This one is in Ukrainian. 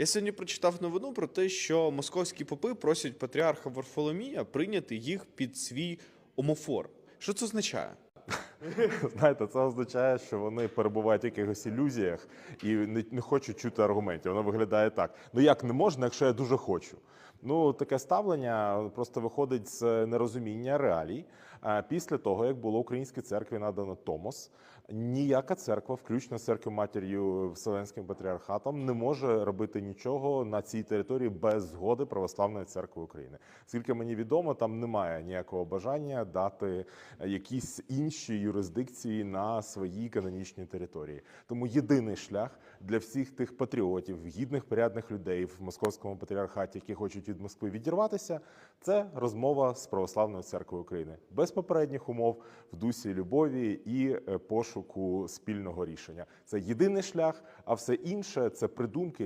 Я сьогодні прочитав новину про те, що московські попи просять патріарха Варфоломія прийняти їх під свій омофор. Що це означає? Знаєте, це означає, що вони перебувають в якихось ілюзіях і не, не хочуть чути аргументів. Воно виглядає так: ну як не можна, якщо я дуже хочу. Ну, таке ставлення просто виходить з нерозуміння реалій. А Після того, як було українській церкві надано Томос, ніяка церква, включно з церквою матір'ю Вселенським патріархатом, не може робити нічого на цій території без згоди Православної церкви України. Скільки мені відомо, там немає ніякого бажання дати якісь інші юрисдикції на своїй канонічній території. Тому єдиний шлях для всіх тих патріотів, гідних порядних людей в московському патріархаті, які хочуть від Москви відірватися, це розмова з православною церквою України без попередніх умов в дусі любові і е, пошуку спільного рішення. Це єдиний шлях, а все інше це придумки.